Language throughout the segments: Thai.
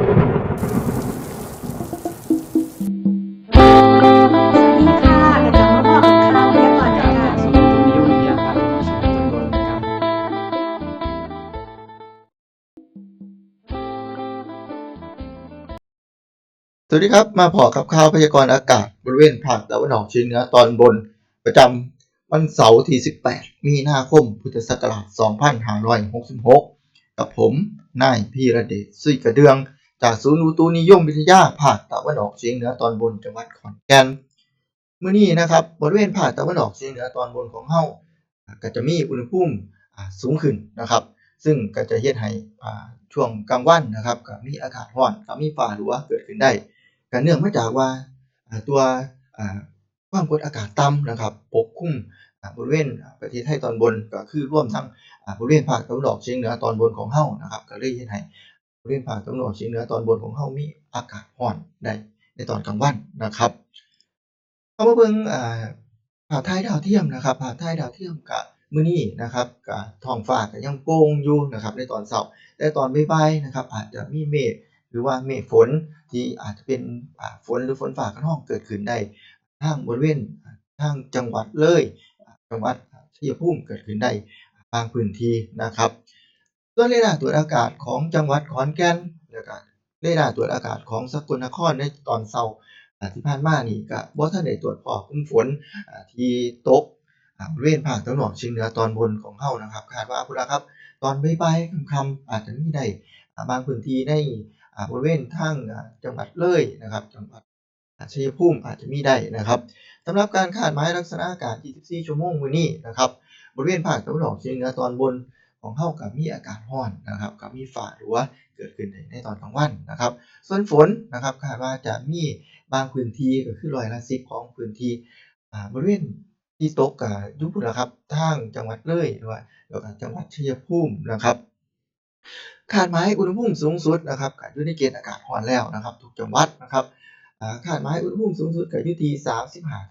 สวัสดีค่ะกระจกมาบอกกับข้าวพยากรณ์อากาศสมุทรนิยมวิทยาครับชื่อนวนนะครับสวัสดีครับ มาพอกับข่าวพยากรณ์อากาศบริเวณภาคตะวันออกเฉียงเหนือตอนบนประจำวันเสาร์ที่ 18 มีนาคม พุทธศักราช 2566 กับผม นายพีระเดชสุยกระเดือง จากศูนย์อุตุนิยมวิทยาภาคตะวันออกเฉียงเหนือตอนบนจังหวัดขอนแก่นเมื้อนี้นะครับบริเวณภาคตะวันออกเฉียงเหนือตอนบนของเฮาอ่าก็จะมีอุณหภูมิสูงขึ้นนะครับ ซึ่งก็จะเฮ็ดให้ช่วงกลางวันนะครับก็มีอากาศร้อนก็มีฟ้าหลัวเกิดขึ้นได้ก็เนื่องมาจากว่าตัวความกดอากาศต่ำนะครับปกคลุมบริเวณประเทศไทยตอนบนก็คือรวมทั้งบริเวณภาคตะวันออกเฉียงเหนือตอนบนของเฮานะครับก็เลยเฮ็ดให้ บริเวณภาคตะวันออกเฉียงเหนือตอนบนของเฮามีอากาศร้อนได้ในตอนกลางวันนะครับเอามาเบิ่งอ่าภาพถ่ายดาวเทียมนะครับภาพถ่ายดาวเทียมก็มื้อนี้นะครับก็ท้องฟ้าก็ยังโปร่งอยู่นะครับในตอนเช้าแต่ตอนบ่ายๆนะครับอาจจะมีเมฆหรือว่าเมฆฝนที่อาจจะเป็นฝนหรือฝนฟ้าคะนองเกิดขึ้นได้ทางบริเวณทางจังหวัดเลย จังหวัดชัยภูมิเกิดขึ้นได้บางพื้นที่นะครับ ส่วนเรดาร์ตรวจอากาศของจังหวัดขอนแก่นแล้วก็เรดาร์ตรวจอากาศของสกลนครในตอนเช้าอ่าที่ผ่านมานี่ก็บ่ทันได้ตรวจพบกลุ่มฝนที่ตกบริเวณภาคตะวันออกเฉียงเหนือตอนบนของเฮานะครับคาดว่าพุ่นละครับ ตอนบ่ายๆค่ำๆอาจจะมีได้บางพื้นที่ในบริเวณทางจังหวัดเลยนะครับ จังหวัดอ่าชัยภูมิอาจจะมีได้นะครับสำหรับการคาดหมายลักษณะอากาศ 24 ชั่วโมงมื้อนี้นะครับบริเวณภาคตะวันออกเฉียงเหนือตอนบน ของเฮาก็มีอากาศร้อนนะครับก็มีฟ้าหลัวเกิดขึ้นในตอนกลางวันนะครับ ส่วนฝนนะครับคาดว่าจะมีบางพื้นที่ก็คือรอยละ10ของพื้นที่บริเวณที่ตกก็อยู่พุ่นะครับทางจังหวัดเลยหรือว่าแล้วก็จังหวัดชัยภูมินะครับคาดหมายอุณหภูมิสูงสุดนะครับก็อยู่ในเกณฑ์อากาศร้อนแล้วนะครับ ทุกจังหวัดนะครับคาดหมายอุณหภูมิสูงสุดก็อยู่ที่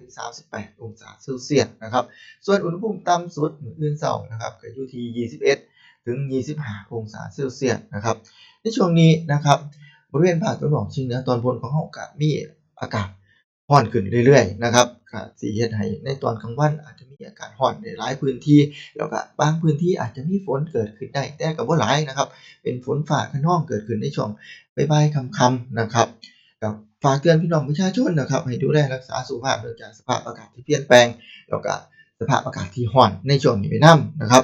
35-38 องศาเซลเซียสนะครับ ส่วนอุณหภูมิต่ำสุดมื้ออื่นเช้านะครับก็อยู่ที่21 ถึง 25 องศาเซลเซียสนะครับ ในช่วงนี้นะครับบริเวณภาคตะวันออกเฉียงเหนือตอนบนของเฮาก็มีอากาศร้อนขึ้นเรื่อยๆนะครับก็สิเฮ็ดให้ในตอนกลางวันอาจจะมีอากาศร้อนในหลายพื้นที่แล้วก็บางพื้นที่อาจจะมีฝนเกิดขึ้นได้แต่ก็บ่หลายนะครับ เป็นฝนฟ้าคะนองเกิดขึ้นในช่วงบ่ายๆค่ำๆนะครับก็ฝากเตือนพี่น้องประชาชนนะครับ ให้ดูแลรักษาสุขภาพเนื่องจากสภาพอากาศที่เปลี่ยนแปลง แล้วก็สภาพอากาศที่ร้อนในช่วงนี้ไปนํนะครับ